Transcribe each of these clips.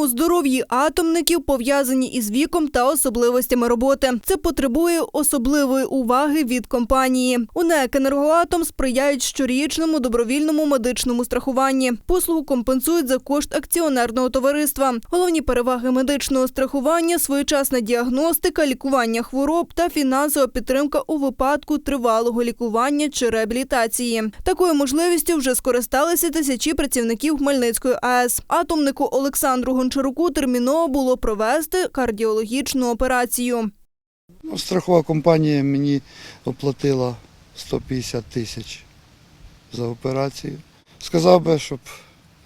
у здоров'ї атомників пов'язані із віком та особливостями роботи. Це потребує особливої уваги від компанії. У НЕК «Енергоатом» сприяють щорічному добровільному медичному страхуванні. Послугу компенсують за кошт акціонерного товариства. Головні переваги медичного страхування своєчасна діагностика, лікування хвороб та фінансова підтримка у випадку тривалого лікування чи реабілітації. Такою можливістю вже скористалися тисячі працівників Хмельницької АЕС. Атомнику Олександру Гончаруку терміново було провести кардіологічну операцію. Ну, страхова компанія мені оплатила 150 тисяч за операцію. Сказав би, щоб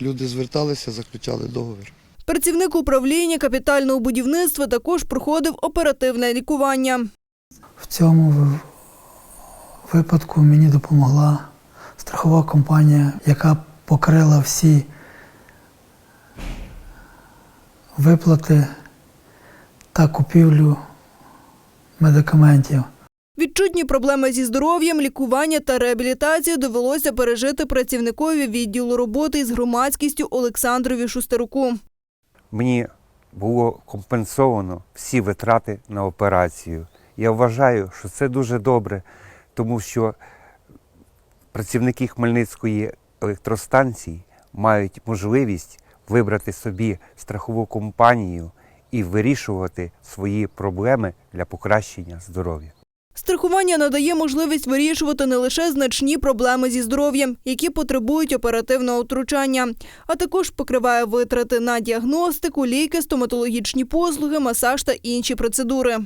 люди зверталися, заключали договір. Працівник управління капітального будівництва також проходив оперативне лікування. В цьому випадку мені допомогла страхова компанія, яка покрила всі виплати та купівлю медикаментів. Відчутні проблеми зі здоров'ям, лікування та реабілітацію довелося пережити працівникові відділу роботи із громадськістю Олександрові Шустеруку. мені було компенсовано всі витрати на операцію. Я вважаю, що це дуже добре, тому що працівники Хмельницької електростанції мають можливість вибрати собі страхову компанію і вирішувати свої проблеми для покращення здоров'я. Страхування надає можливість вирішувати не лише значні проблеми зі здоров'ям, які потребують оперативного втручання, а також покриває витрати на діагностику, ліки, стоматологічні послуги, масаж та інші процедури.